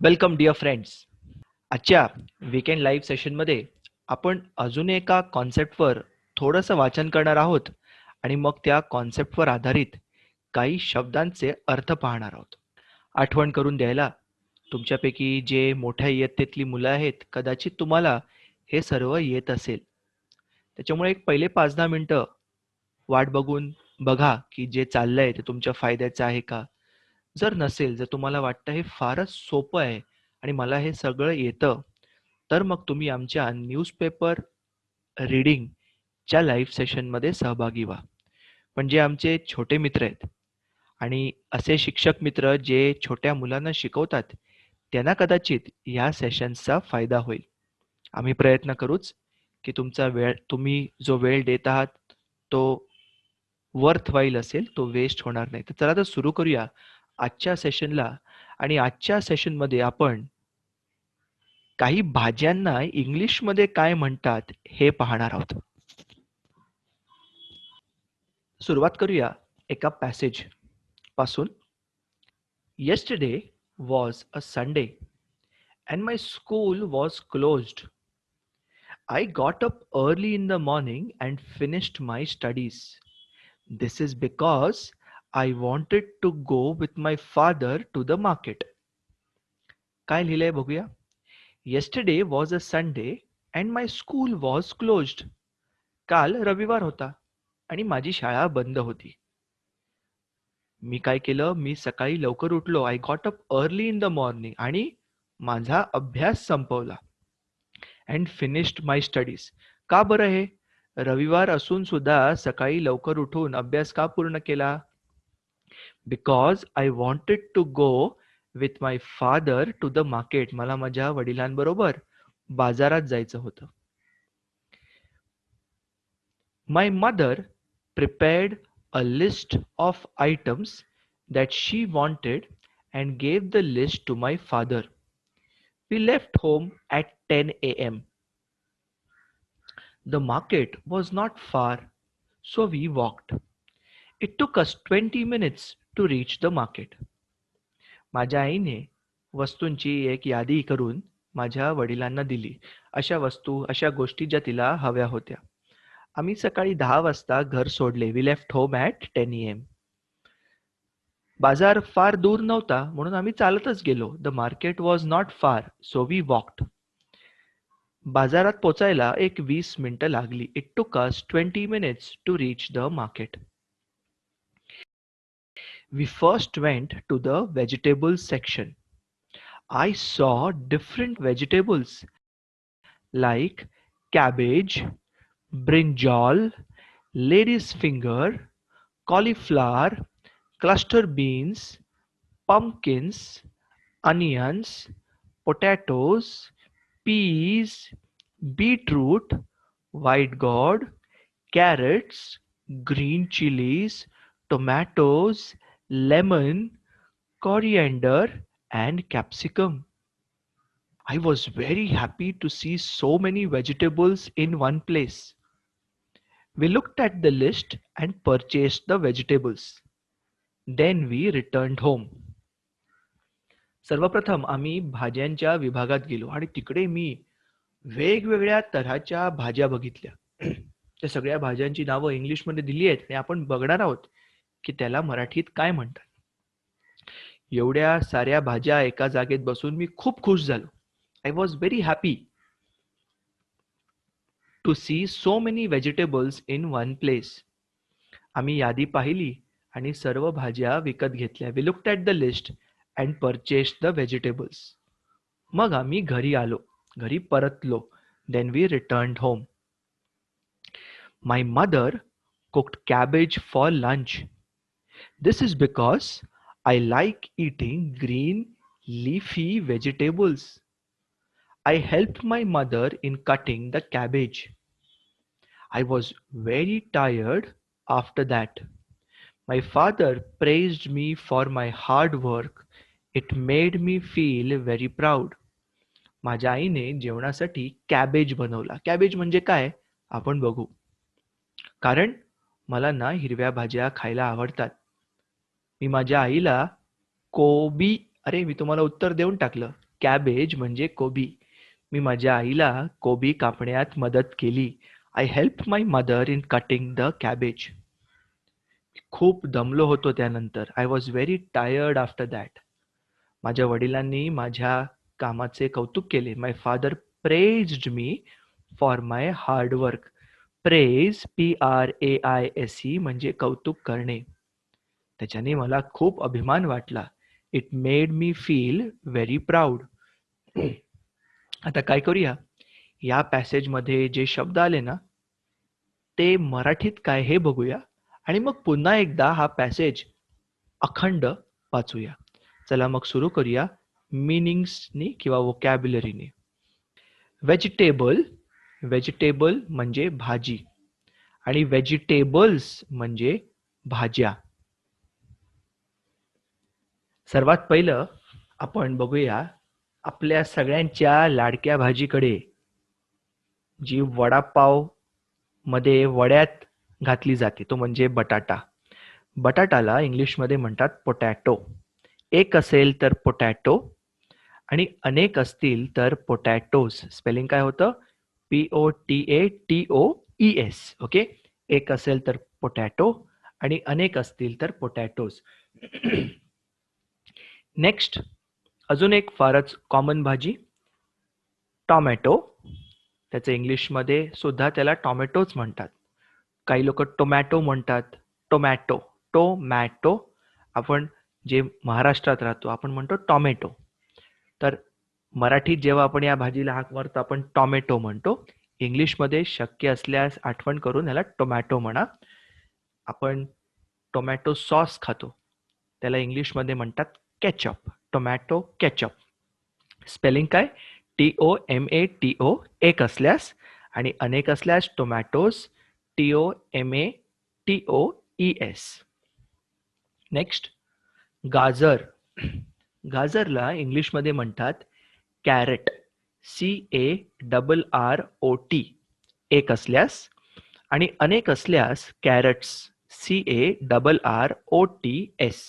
Welcome dear friends आजच्या weekend live सेशनमध्ये आपण अजून एका कॉन्सेप्टवर थोडंसं वाचन करणार आहोत आणि मग त्या कॉन्सेप्टवर आधारित काही शब्दांचे अर्थ पाहणार आहोत. आठवण करून द्यायला तुमच्यापैकी जे मोठ्या इयत्तेतली मुलं आहेत कदाचित तुम्हाला हे सर्व येत असेल. त्याच्यामुळे एक पहिले पाच दहा मिनटं वाट बघून बघा की जे चाललंय ते तुमच्या फायद्याचं आहे का? जर नसेल जर तुम्हाला वाटतं हे फारच सोपं आहे आणि मला हे सगळं येतं तर मग तुम्ही आमच्या न्यूजपेपर रिडिंगच्या लाईव्ह सेशनमध्ये सहभागी व्हा. पण जे आमचे छोटे मित्र आहेत आणि असे शिक्षक मित्र जे छोट्या मुलांना शिकवतात त्यांना कदाचित या सेशन्सचा फायदा होईल. आम्ही प्रयत्न करूच की तुमचा वेळ तुम्ही जो वेळ देत आहात तो वर्थ वाईल असेल तो वेस्ट होणार नाही. तर चला तर सुरू करूया. आजच्या सेशनला आणि आजच्या सेशनमध्ये आपण काही भाज्यांना इंग्लिशमध्ये काय म्हणतात हे पाहणार आहोत. सुरुवात करूया एका पॅसेजपासून. Yesterday was a Sunday and my school was closed I got up early in the morning and finished my studies this is because I wanted to go with my father to the market काय लिहिलंय बघूया? Yesterday was a Sunday and my school was closed काल रविवार होता आणि माझी शाळा बंद होती. मी काय केलं? मी सकाळी लवकर उठलो. I got up early in the morning आणि माझा अभ्यास संपवला अँड फिनिश्ड माय स्टडीज का बरं हे? रविवार असून सुद्धा सकाळी लवकर उठून अभ्यास का पूर्ण केला? because I wanted to go with my father to the market मला माझ्या वडिलांबरोबर बाजारात जायचं होतं my mother prepared a list of items that she wanted and gave the list to my father we left home at ten A M the market was not far so we walked it took us twenty minutes to reach the market माझ्या आईने वस्तूंची एक यादी करून माझ्या वडिलांना दिली. अशा वस्तू अशा गोष्टी ज्या तिला हव्या होत्या. आम्ही सकाळी दहा वाजता घर सोडले. We left home at ten am बाजार फार दूर नव्हता म्हणून आम्ही चालतच गेलो. The market was not far so we walked बाजारात पोचायला एक वीस मिनिटं लागली. It took us twenty minutes to reach the market we first went to the vegetables section. I saw different vegetables like cabbage, brinjal, lady's finger, cauliflower, cluster beans, pumpkins, onions, potatoes, peas, beetroot, white gourd, carrots, green chilies, tomatoes, lemon, coriander, and capsicum. I was very happy to see so many vegetables in one place. We looked at the list and purchased the vegetables. Then we returned home. सर्वप्रथम आम्ही भाज्यांच्या विभागात गेलो आणि तिकडे मी वेगवेगळ्या तऱ्हाच्या भाज्या बघितल्या त्या सगळ्या भाज्यांची नावं इंग्लिशमध्ये दिली आहेत आणि आपण बघणार आहोत की त्याला मराठीत काय म्हणतात? एवढ्या साऱ्या भाज्या एका जागेत बसून मी खूप खुश झालो. I was very happy to see so many vegetables in one place आम्ही यादी पाहिली आणि सर्व भाज्या विकत घेतल्या. We looked at the list and purchase the vegetables मग आम्ही घरी आलो. घरी परतलो. Then we return home my mother cooked cabbage for lunch This is because I like eating green leafy vegetables. I helped my mother in cutting the cabbage. I was very tired after that. My father praised me for my hard work. It made me feel very proud. माझ्या आईने जेवणासाठी cabbage बनवला cabbage म्हणजे काय आपण बघू कारण मला ना हिरव्या भाज्या खायला आवडतात मी माझ्या आईला कोबी अरे मी तुम्हाला उत्तर देऊन टाकलं. कॅबेज म्हणजे कोबी. मी माझ्या आईला कोबी कापण्यात मदत केली. I help my mother in cutting the cabbage खूप दमलो होतो त्यानंतर. I was very tired after that माझ्या वडिलांनी माझ्या कामाचे कौतुक केले. My father praised me for my hard work praise P R A I S E म्हणजे कौतुक करणे. त्याच्याने मला खूप अभिमान वाटला. It made me feel very proud आता काय करूया? या पॅसेजमध्ये जे शब्द आले ना ते मराठीत काय हे बघूया आणि मग पुन्हा एकदा हा पॅसेज अखंड वाचूया. चला मग सुरू करूया मिनिंग्सनी किंवा वोकॅब्युलरीने व्हेजिटेबल व्हेजिटेबल म्हणजे भाजी. आणि व्हेजिटेबल्स म्हणजे भाज्या. सर्वात पहिलं आपण बघूया आपल्या सगळ्यांच्या लाडक्या भाजीकडे जी वडापावमध्ये वड्यात घातली जाते तो म्हणजे बटाटा. बटाटाला इंग्लिशमध्ये म्हणतात पोटॅटो एक असेल तर पोटॅटो आणि अनेक असतील तर पोटॅटोज स्पेलिंग काय होतं? P O T A T O E S okay एक असेल तर पोटॅटो आणि अनेक असतील तर पोटॅटोज नेक्स्ट अजून एक फारच कॉमन भाजी टॉमॅटो त्याचं इंग्लिशमध्ये सुद्धा त्याला टॉमॅटोच म्हणतात. काही लोक टोमॅटो म्हणतात. टोमॅटो टोमॅटो आपण जे महाराष्ट्रात राहतो आपण म्हणतो टॉमॅटो तर मराठीत जेव्हा आपण या भाजीला हाक मारतो आपण टॉमॅटो म्हणतो. इंग्लिशमध्ये शक्य असल्यास आठवण करून याला टोमॅटो म्हणा. आपण टोमॅटो सॉस खातो. त्याला इंग्लिशमध्ये म्हणतात केचप टोमॅटो केचप. स्पेलिंग काय? T O M A T O एक असल्यास आणि अनेक असल्यास tomatoes T O M A T O E S next गाजर. गाजरला इंग्लिशमध्ये म्हणतात carrot C A double R O T एक असल्यास आणि अनेक असल्यास carrots C A double R O T S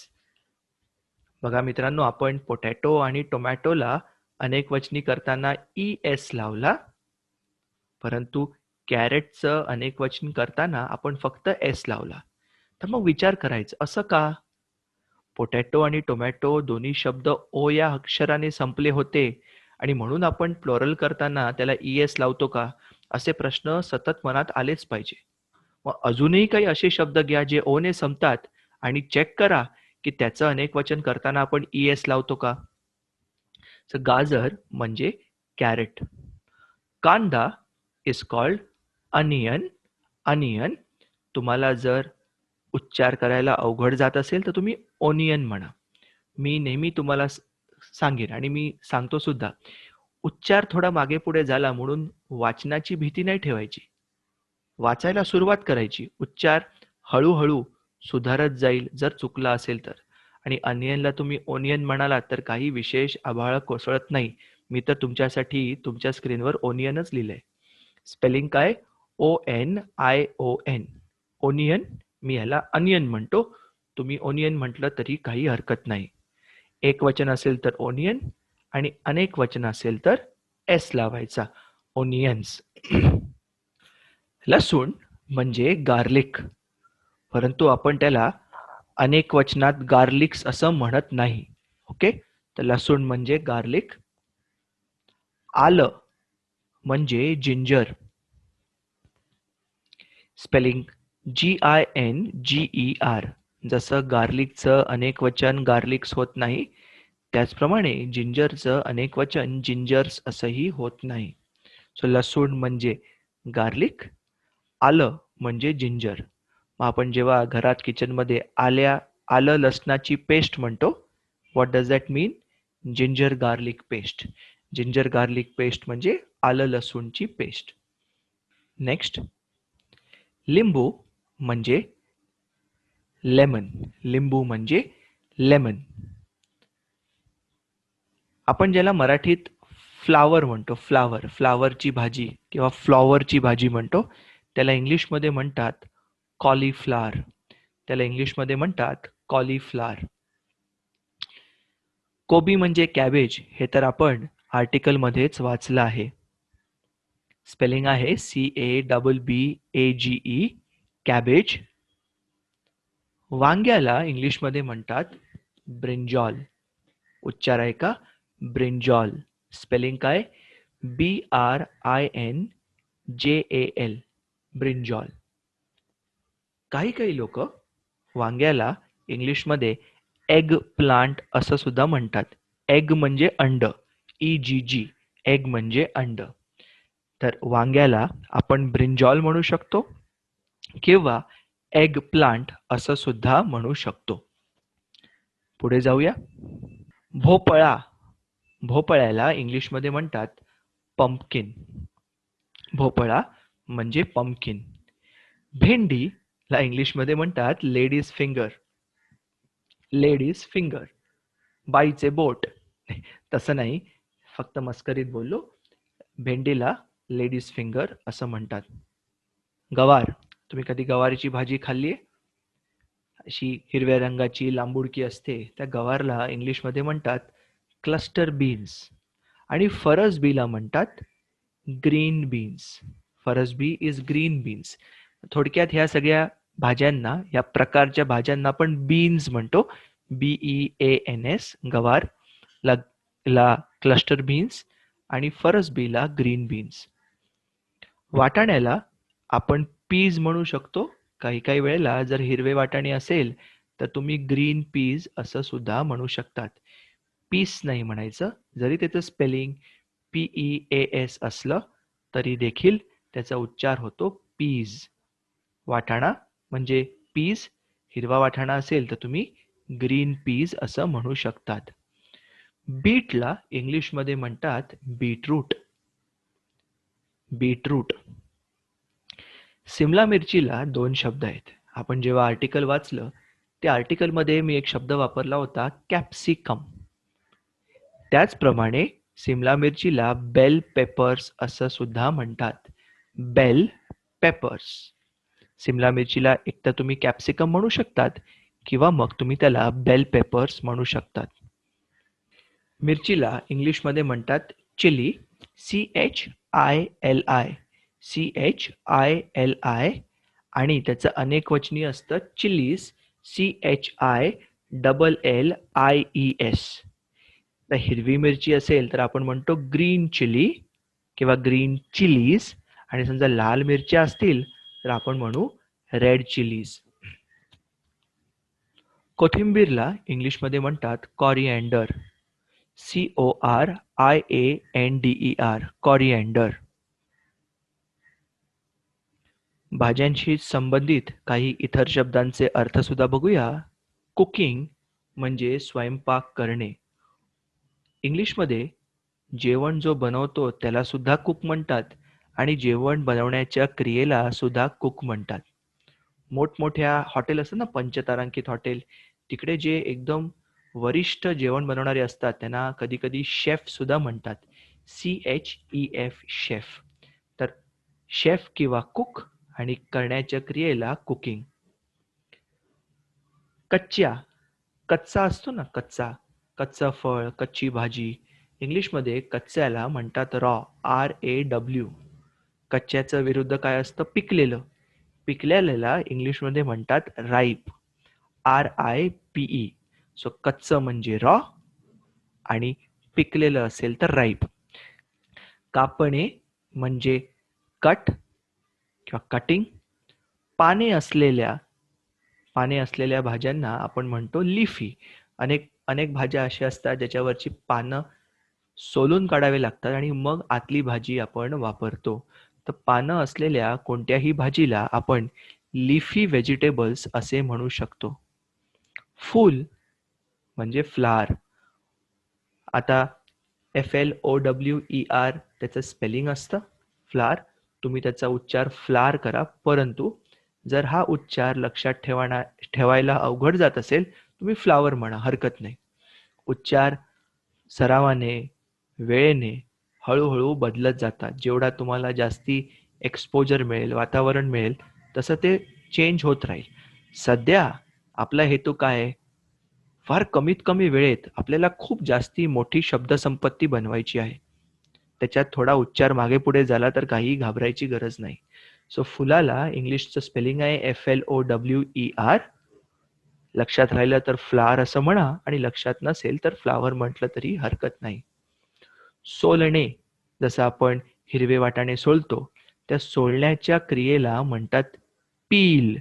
बघा मित्रांनो आपण पोटॅटो आणि टोमॅटोला अनेक वचनी करताना ई एस लावला. परंतु कॅरेटचं अनेक वचन करताना आपण फक्त एस लावला. तर मग विचार करायचं असं का? पोटॅटो आणि टोमॅटो दोन्ही शब्द ओ या अक्षराने संपले होते आणि म्हणून आपण प्लोरल करताना त्याला ई एस लावतो का? असे प्रश्न सतत मनात आलेच पाहिजे. मग अजूनही काही असे शब्द घ्या जे ओ ने संपतात आणि चेक करा की त्याचं अनेक वचन करताना आपण ई एस लावतो का? गाजर म्हणजे कॅरेट कांदा इज कॉल्ड अनियन अनियन तुम्हाला जर उच्चार करायला अवघड जात असेल तर तुम्ही ओनियन म्हणा. मी नेहमी तुम्हाला सांगेन आणि मी सांगतो सुद्धा. उच्चार थोडा मागे पुढे झाला म्हणून वाचनाची भीती नाही ठेवायची. वाचायला सुरुवात करायची. उच्चार हळूहळू सुधारत जाईल जर चुकला असेल तर. आणि अनियनला तुम्ही ओनियन म्हणालात तर काही विशेष आभाळ कोसळत नाही. मी तर तुमच्यासाठी तुमच्या स्क्रीनवर ओनियनच लिहिलंय. स्पेलिंग काय? O N I O N. Onion मी ह्याला अनियन म्हणतो. तुम्ही ओनियन म्हटलं तरी काही हरकत नाही. एक वचन असेल तर ओनियन आणि अनेक वचन असेल तर एस लावायचा. ओनियन्स. लसूण म्हणजे गार्लिक. परंतु आपण त्याला अनेक वचनात गार्लिक्स असं म्हणत नाही. ओके तर लसूण म्हणजे गार्लिक आलं म्हणजे ginger spelling G I N G E R जसं गार्लिकचं अनेक वचन गार्लिक्स होत नाही त्याचप्रमाणे जिंजरचं अनेक वचन जिंजर्स असंही होत नाही. सो लसूण म्हणजे गार्लिक आलं म्हणजे जिंजर मग आपण जेव्हा घरात किचनमध्ये आल्या आलं लसणाची पेस्ट म्हणतो what does that mean ginger garlic paste ginger garlic paste म्हणजे आलं लसूणची पेस्ट नेक्स्ट लिंबू म्हणजे लेमन लिंबू म्हणजे लेमन आपण ज्याला मराठीत फ्लावर म्हणतो फ्लावर फ्लावरची भाजी किंवा फ्लॉवरची भाजी म्हणतो त्याला इंग्लिशमध्ये म्हणतात कॉलीफ्लार त्याला इंग्लिशमध्ये म्हणतात कॉलीफ्लार कोबी म्हणजे कॅबेज हे तर आपण आर्टिकलमध्येच वाचलं आहे. स्पेलिंग आहे C A double B A G E cabbage वांग्याला इंग्लिशमध्ये म्हणतात ब्रिंजॉल उच्चार आहे का? ब्रिंजॉल स्पेलिंग काय? बी आर आय एन जे ए एल ब्रिंजॉल काही काही लोक वांग्याला इंग्लिशमध्ये एग प्लांट असं सुद्धा म्हणतात. एग म्हणजे अंड. ई जी जी एग म्हणजे अंड. तर वांग्याला आपण ब्रिंजॉल म्हणू शकतो किंवा एग प्लांट असं सुद्धा म्हणू शकतो. पुढे जाऊया. भोपळा. भोपळ्याला इंग्लिशमध्ये म्हणतात पंपकिन भोपळा म्हणजे पंपकिन भेंडी भेंडीला इंग्लिशमध्ये म्हणतात लेडीज फिंगर लेडीज फिंगर बाईचे बोट. तसं नाही फक्त मस्करीत बोललो. भेंडीला लेडीज फिंगर असं म्हणतात. गवार. तुम्ही कधी गवारीची भाजी खाल्ली आहे? अशी हिरव्या रंगाची लांबुडकी असते. त्या गवारला इंग्लिशमध्ये म्हणतात क्लस्टर बीन्स आणि फरस बीला म्हणतात ग्रीन बीन्स फरस बी इज ग्रीन बीन्स थोडक्यात ह्या सगळ्या भाज्यांना या प्रकारच्या भाज्यांना आपण बीन्स म्हणतो. बीई ए एन एस गवार ला, ला क्लस्टर बीन्स आणि फरस बीला ग्रीन बीन्स वाटाण्याला आपण पीज म्हणू शकतो. काही काही वेळेला जर हिरवे वाटाणे असेल तर तुम्ही ग्रीन पीज असं सुद्धा म्हणू शकतात. पीस नाही म्हणायचं. जरी त्याचं स्पेलिंग पीई ए एस असलं तरी देखील त्याचा उच्चार होतो पीज वाटाणा म्हणजे पीज हिरवा वाटाणा असेल तर तुम्ही ग्रीन पीज असं म्हणू शकतात. बीटला इंग्लिशमध्ये म्हणतात बीटरूट बीटरूट सिमला मिरचीला दोन शब्द आहेत. आपण जेव्हा आर्टिकल वाचलं त्या आर्टिकलमध्ये मी एक शब्द वापरला होता कॅप्सिकम त्याचप्रमाणे सिमला मिरचीला बेल पेपर्स असं सुद्धा म्हणतात. बेल पेपर्स सिमला मिरचीला एकतर तुम्ही कॅप्सिकम म्हणू शकतात किंवा मग तुम्ही त्याला बेल पेपर्स म्हणू शकतात. मिरचीला इंग्लिशमध्ये म्हणतात chilli C H I L I C H I L I आणि त्याचं अनेक वचनी असतं chillies C H I double L I E S तर हिरवी मिरची असेल तर आपण म्हणतो ग्रीन चिली किंवा ग्रीन चिलीज आणि समजा लाल मिरच्या असतील तर आपण म्हणू रेड चिलीज कोथिंबीरला इंग्लिशमध्ये म्हणतात coriander C O R I A N D E R coriander भाज्यांशी संबंधित काही इतर शब्दांचे अर्थ सुद्धा बघूया. कुकिंग म्हणजे स्वयंपाक करणे. इंग्लिशमध्ये जेवण जो बनवतो त्याला सुद्धा कुक म्हणतात. आणि जेवण बनवण्याच्या क्रियेला सुद्धा कुक म्हणतात. मोठमोठ्या हॉटेल असतात ना पंचतारांकित हॉटेल तिकडे जे एकदम वरिष्ठ जेवण बनवणारे असतात त्यांना कधी कधी शेफ सुद्धा म्हणतात. C H E F chef तर शेफ किंवा कुक आणि करण्याच्या क्रियेला कुकिंग कच्च्या कच्चा असतो ना कच्चा. कच्चा फळ कच्ची भाजी. इंग्लिशमध्ये कच्च्याला म्हणतात रॉ आर ए डब्ल्यू कच्च्याचं विरुद्ध काय असतं? पिकलेलं. पिकलेल्याला इंग्लिशमध्ये म्हणतात ripe R I P E so कच्चं म्हणजे रॉ आणि पिकलेलं असेल तर राईप कापणे म्हणजे कट किंवा कटिंग पाने असलेल्या पाने असलेल्या भाज्यांना आपण म्हणतो लिफी अनेक अनेक भाज्या अशा असतात ज्याच्यावरची पानं सोलून काढावे लागतात आणि मग आतली भाजी आपण वापरतो. तर पानं असलेल्या कोणत्याही भाजीला आपण लिफी व्हेजिटेबल्स असे म्हणू शकतो. फूल म्हणजे फ्लार आता F L O W E R त्याचं स्पेलिंग असतं. फ्लार तुम्ही त्याचा उच्चार फ्लार करा. परंतु जर हा उच्चार लक्षात ठेवाना ठेवायला अवघड जात असेल तुम्ही फ्लावर म्हणा हरकत नाही. उच्चार सरावाने वेळेने हळूहळू बदलत जातात. जेवढा तुम्हाला जास्ती एक्सपोजर मिळेल वातावरण मिळेल तसं ते चेंज होत राहील. सध्या आपला हेतू काय आहे? फार कमीत कमी वेळेत आपल्याला खूप जास्ती मोठी शब्दसंपत्ती बनवायची आहे. त्याच्यात थोडा उच्चार मागे पुढे झाला तर काही घाबरायची गरज नाही. सो फुलाला इंग्लिशचं स्पेलिंग आहे F L O W E R लक्षात राहिलं तर फ्लावर असं म्हणा आणि लक्षात नसेल तर फ्लावर म्हटलं तरी हरकत नाही. सोलणे. जसं आपण हिरवे वाटाणे सोलतो त्या सोलण्याच्या क्रियेला म्हणतात peel.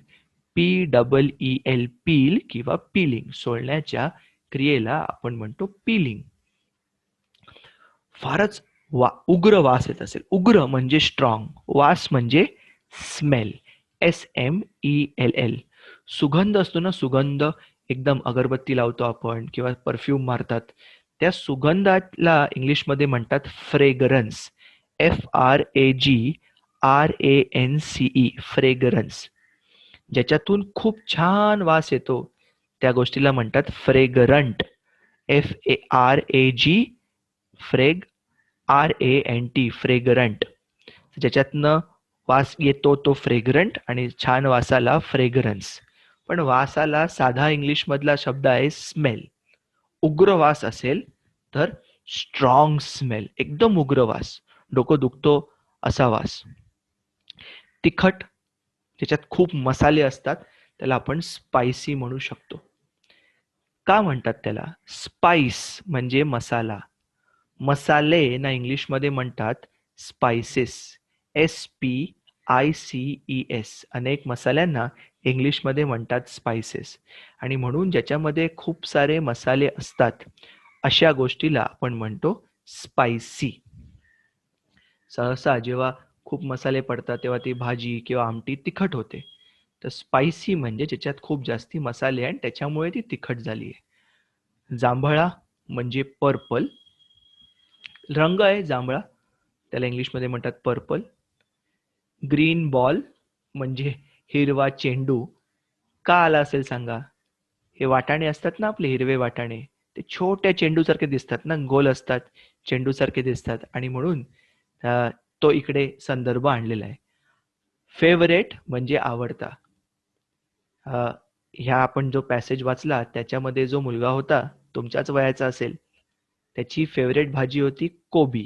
P double E L peel किंवा पिलिंग. सोलण्याच्या क्रियेला आपण म्हणतो पिलिंग. फारच वा उग्र वास येत असेल. उग्र म्हणजे स्ट्रॉंग वास म्हणजे smell S M E L L. सुगंध असतो ना सुगंध. एकदम अगरबत्ती लावतो आपण किंवा परफ्यूम मारतात. त्या सुगंधाला इंग्लिशमध्ये म्हणतात fragrance F R A G R A N C E fragrance ज्याच्यातून खूप छान वास येतो. त्या गोष्टीला म्हणतात fragrant F A R A G फ्रेग R A N T fragrant ज्याच्यातनं वास येतो तो फ्रेगरंट आणि छान वासाला फ्रेगरन्स पण वासाला साधा इंग्लिशमधला शब्द आहे स्मेल उग्र वास असेल तर स्ट्रॉंग स्मेल एकदम उग्र वास डोकं दुखतो असा वास. तिखट त्याच्यात खूप मसाले असतात त्याला आपण स्पायसी म्हणू शकतो. का म्हणतात त्याला? स्पाइस म्हणजे मसाला. मसाले ना इंग्लिशमध्ये म्हणतात spices S P I C E S अनेक मसाल्यांना इंग्लिशमध्ये म्हणतात स्पायसेस आणि म्हणून ज्याच्यामध्ये खूप सारे मसाले असतात अशा गोष्टीला आपण म्हणतो स्पायसी सहसा जेव्हा खूप मसाले पडतात तेव्हा ती भाजी किंवा आमटी तिखट होते. तर स्पायसी म्हणजे ज्याच्यात खूप जास्ती मसाले आणि त्याच्यामुळे ती तिखट झाली आहे. जांभळा म्हणजे पर्पल रंग आहे जांभळा. त्याला इंग्लिशमध्ये म्हणतात पर्पल ग्रीन बॉल म्हणजे हिरवा चेंडू का आला असेल सांगा? हे वाटाणे असतात ना आपले हिरवे वाटाणे. ते छोट्या चेंडूसारखे दिसतात ना गोल असतात चेंडूसारखे दिसतात. आणि म्हणून तो इकडे संदर्भ आणलेला आहे. फेवरेट म्हणजे आवडता. ह्या आपण जो पॅसेज वाचला त्याच्यामध्ये जो मुलगा होता तुमच्याच वयाचा असेल त्याची फेवरेट भाजी होती कोबी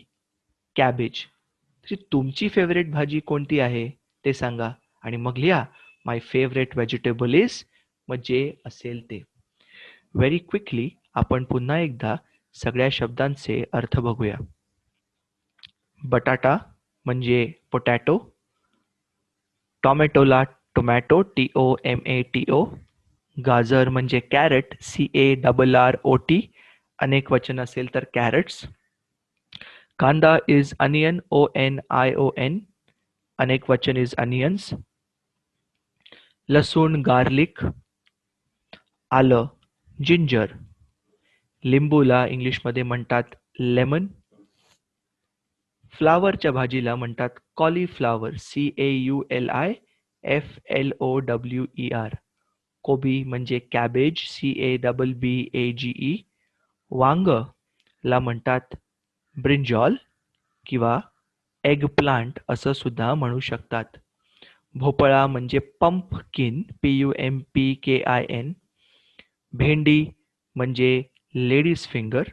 कॅबेज. तरी तुमची फेवरेट भाजी कोणती आहे ते सांगा. आणि मग लिहा माय फेवरेट व्हेजिटेबल इज मग जे असेल ते. व्हेरी क्विकली आपण पुन्हा एकदा सगळ्या शब्दांचे अर्थ बघूया. बटाटा म्हणजे potato टॉमॅटोला tomato T O M A T O गाजर म्हणजे carrot C A double R O T अनेक वचन असेल तर कॅरेट्स कांदा is onion O N I O N अनेक वचन इज अनियन्स लसूण गार्लिक आलं जिंजर लिंबूला इंग्लिशमध्ये म्हणतात लेमन फ्लावरच्या भाजीला म्हणतात cauliflower C A U L I F L O W E R कोबी म्हणजे cabbage C A double B A G E वांग ला म्हणतात ब्रिंजॉल किंवा एग प्लांट असं सुद्धा म्हणू शकतात. भोपळा म्हणजे pumpkin P U M P K I N भेंडी म्हणजे लेडीज फिंगर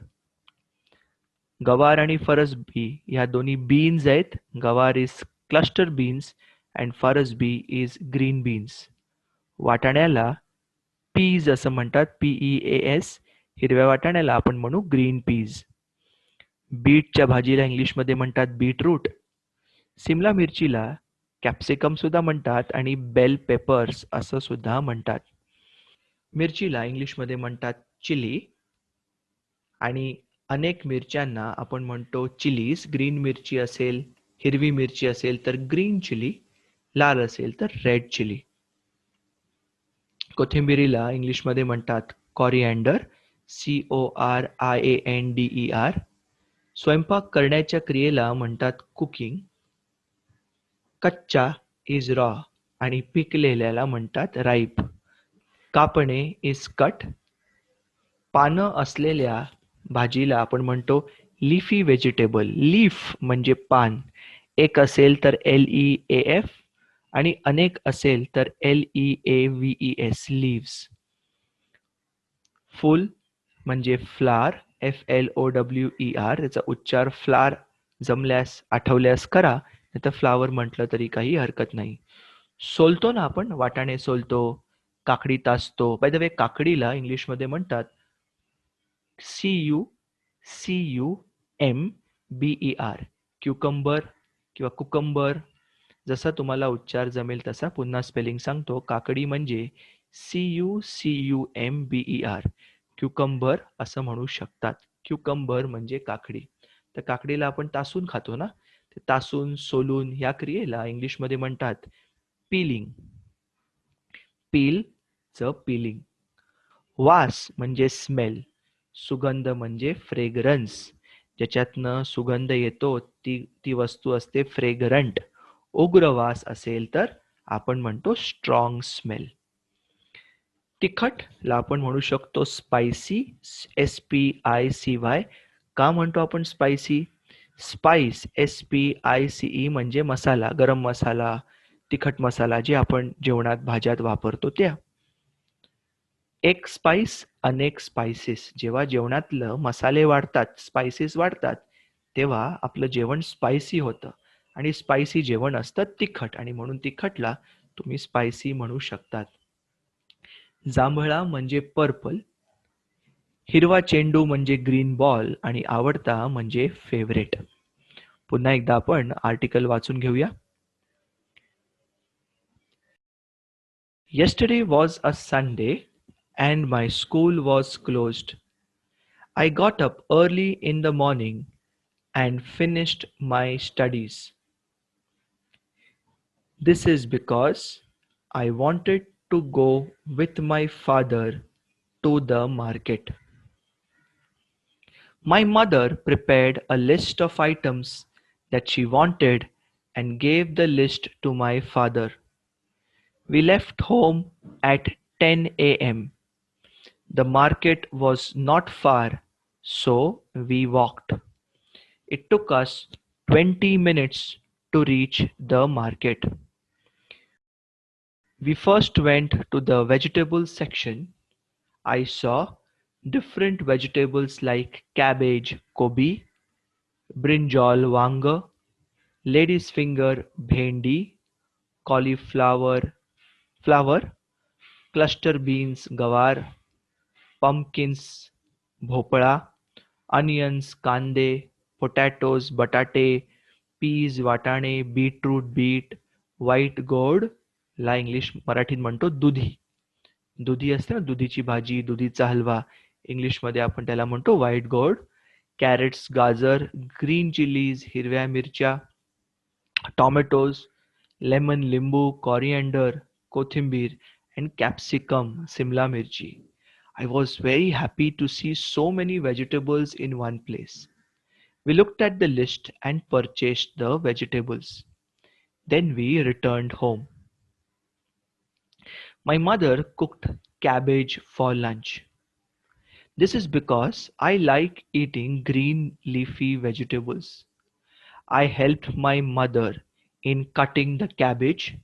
गवार आणि फरस बी ह्या दोन्ही बीन्स आहेत. गवार इज क्लस्टर बीन्स अँड फरस बी इज ग्रीन बीन्स वाटाण्याला पीज असं म्हणतात पीई ए एस हिरव्या वाटाण्याला आपण म्हणू ग्रीन पीज बीटच्या भाजीला इंग्लिशमध्ये म्हणतात बीटरूट. सिमला मिरचीला कॅप्सिकम सुद्धा म्हणतात आणि बेल पेपर्स असं सुद्धा म्हणतात. मिरचीला इंग्लिशमध्ये म्हणतात चिली. आणि अनेक मिरच्यांना आपण म्हणतो चिलीज. ग्रीन मिरची असेल हिरवी मिरची असेल तर ग्रीन चिली. लाल असेल तर रेड चिली. कोथिंबिरीला इंग्लिशमध्ये म्हणतात coriander C O R I A N D E R स्वयंपाक करण्याच्या क्रियेला म्हणतात कुकिंग कच्चा इज रॉ आणि पिकलेल्याला म्हणतात राईप कापणे इज कट पानं असलेल्या भाजीला आपण म्हणतो लिफी व्हेजिटेबल लीफ म्हणजे पान. एक असेल तर एल ई ए एफ आणि अनेक असेल तर L E A V E S leaves फुल म्हणजे flower F L O W E R त्याचा उच्चार फ्लार जमल्यास आठवल्यास करा नाही तर फ्लावर म्हटलं तरी काही हरकत नाही. सोलतो ना आपण? वाटाणे सोलतो काकडी तासतो. बाय द वे काकडीला इंग्लिशमध्ये म्हणतात C U C U M B E R cucumber किंवा कुकंबर. जसा तुम्हाला उच्चार जमेल तसा पुन्हा स्पेलिंग सांगतो. काकडी म्हणजे C U C U M B E R cucumber असं म्हणू शकतात. क्युकंबर म्हणजे काकडी. तर काकडीला आपण तासून खातो ना? ते तासून सोलून या क्रियेला इंग्लिशमध्ये म्हणतात पिलिंग. पील च पिलिंग. वास म्हणजे स्मेल. सुगंध म्हणजे फ्रेग्रन्स. ज्याच्यातनं सुगंध येतो ती ती वस्तू असते फ्रेग्रंट. उग्र वास असेल तर आपण म्हणतो स्ट्रॉंग स्मेल. तिखटला आपण म्हणू शकतो spicy S P I C Y का म्हणतो आपण spicy spice S P I C E म्हणजे मसाला गरम मसाला तिखट मसाला जे आपण जेवणात भाज्यात वापरतो त्या. एक स्पाइस अनेक स्पायसेस जेव्हा जेवणातलं मसाले वाढतात स्पायसेस वाढतात तेव्हा आपलं जेवण स्पायसी होतं. आणि स्पायसी जेवण असतं तिखट. आणि म्हणून तिखटला तुम्ही स्पायसी म्हणू शकतात. जांभळा म्हणजे पर्पल हिरवा चेंडू म्हणजे ग्रीन बॉल आणि आवडता म्हणजे फेवरेट पुन्हा एकदा आपण आर्टिकल वाचून घेऊया. Yesterday was a Sunday and my school was close I got up early in the morning and finished my studies this is because I wanted to go with my father to the market. My mother prepared a list of items that she wanted and gave the list to my father. We left home at 10 a.m. The market was not far, so we walked. It took us 20 minutes to reach the market we first went to the vegetable section. I saw different vegetables like cabbage kobi, brinjal wanga, lady's finger bhendi, cauliflower flower, cluster beans gawar, pumpkins bhopala, onions kande, potatoes batate, peas watane, beetroot beet, white gourd, ला English मराठीत म्हणतो दुधी दुधी असते ना दुधीची भाजी दुधीचा हलवा इंग्लिशमध्ये आपण त्याला म्हणतो व्हाईट गोड कॅरेट्स गाजर ग्रीन चिलीज हिरव्या मिरच्या टॉमॅटोज लेमन लिंबू कॉरिएंडर कोथिंबीर अँड कॅप्सिकम सिमला मिरची I was very happy to see so many vegetables in one place. We looked at the list and purchased the vegetables. Then we returned home. My mother cooked cabbage for lunch. This is because I like eating green leafy vegetables. I helped my mother in cutting the cabbage.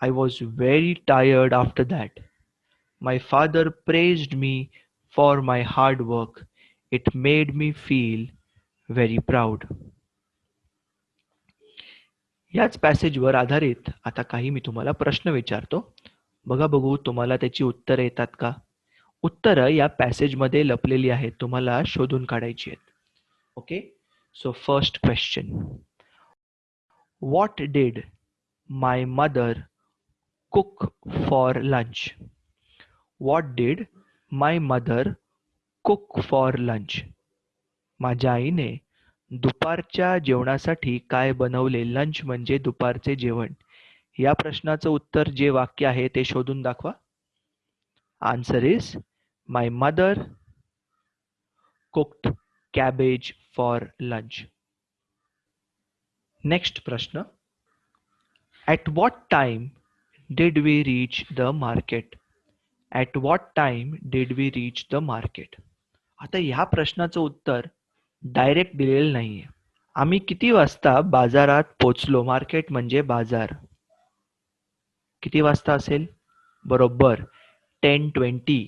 I was very tired after that. My father praised me for my hard work. It made me feel very proud. याच पॅसेजवर आधारित आता काही मी तुम्हाला प्रश्न विचारतो बघा बघू तुम्हाला त्याची उत्तरं येतात का? उत्तरं या पॅसेजमध्ये लपलेली आहेत. तुम्हाला शोधून काढायची आहेत. Okay so first question what did my mother cook for lunch what did my mother cook for lunch माझ्या आईने दुपारच्या जेवणासाठी काय बनवले? लंच म्हणजे दुपारचे जेवण. या प्रश्नाचं उत्तर जे वाक्य आहे ते शोधून दाखवा. Answer is my mother cooked cabbage for lunch next प्रश्न at what time did we reach the market at what time did we reach the market आता ह्या प्रश्नाचं उत्तर डायरेक्ट दिलेलं नाही आहे आम्ही किती वाजता बाजारात पोचलो? मार्केट म्हणजे बाजार. किती वाजता असेल? बरोबर. टेन ट्वेंटी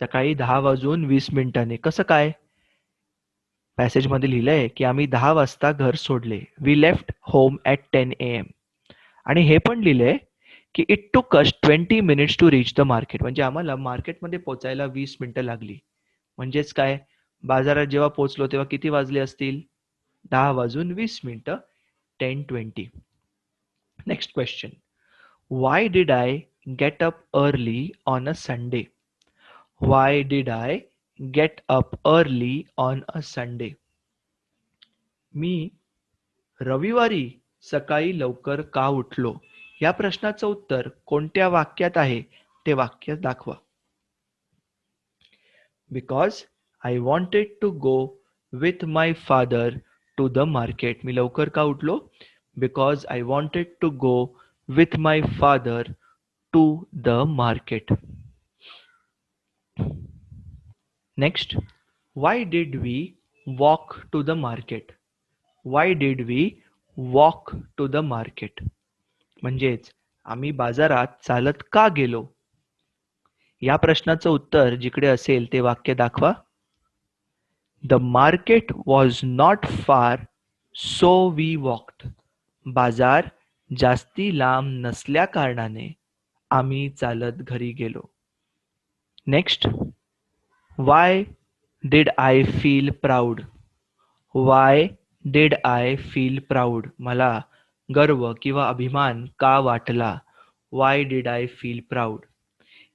सकाळी दहा वाजून वीस मिनिटांनी. कसं काय? पॅसेजमध्ये लिहिलंय की आम्ही दहा वाजता घर सोडले. We left home at ten A M आणि हे पण लिहिलंय की इट टू कस्ट twenty minutes to reach the market म्हणजे आम्हाला मार्केटमध्ये पोचायला वीस मिनिटं लागली. म्हणजेच काय? बाजारात जेव्हा पोचलो तेव्हा किती वाजले असतील? दहा वाजून वीस मिनिटं. Ten twenty next question why did I get up early on a Sunday why did I get up early on a Sunday मी रविवारी सकाळी लवकर का उठलो? या प्रश्नाचं उत्तर कोणत्या वाक्यात आहे? ते वाक्य दाखवा. Because I wanted to go with my father to the market मी लवकर का उठलो? Because I wanted to go with my father to the market next why did we walk to the market why did we walk to the market म्हणजेच आम्ही बाजारात चालत का गेलो? या प्रश्नाचं उत्तर जिकडे असेल ते वाक्य दाखवा. The market was not far so we walked बाजार जास्ती लांब नसल्या कारणाने आम्ही चालत घरी गेलो. Next why did I feel proud why did I feel proud मला गर्व किंवा अभिमान का वाटला? Why did I feel proud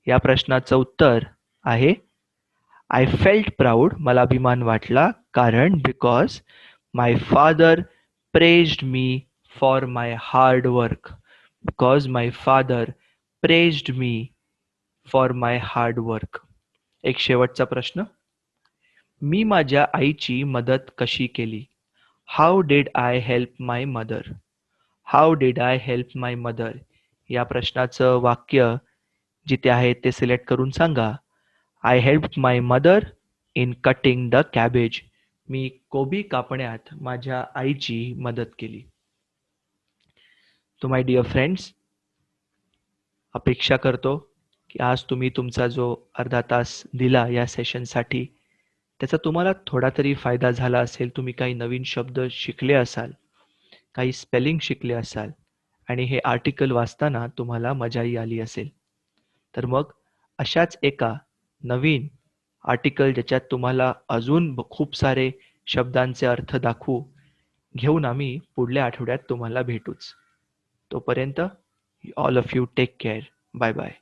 या प्रश्नाचं उत्तर आहे आय फेल्ट प्राऊड मला अभिमान वाटला कारण because my father praised me for my hard work because my father praised me for my hard work एक शेवटचा प्रश्न. मी माझ्या आईची मदत कशी केली? How did I help my mother how did I help my mother या प्रश्नाचं वाक्य जिथे आहे ते सिलेक्ट करून सांगा. I help my mother in cutting the cabbage मी कोबी कापण्यात माझ्या आईची मदत केली. तो माय डिअर फ्रेंड्स अपेक्षा करतो की आज तुम्ही तुमचा जो अर्धा तास दिला या सेशनसाठी त्याचा तुम्हाला थोडा तरी फायदा झाला असेल तुम्ही काही नवीन शब्द शिकले असाल काही स्पेलिंग शिकले असाल आणि हे आर्टिकल वाचताना तुम्हाला मजाही आली असेल. तर मग अशाच एका नवीन आर्टिकल ज्याच्यात तुम्हाला अजून खूप सारे शब्दांचे अर्थ दाखवू घेऊन आम्ही पुढल्या आठवड्यात तुम्हाला भेटूच. तोपर्यंत all of you take care bye bye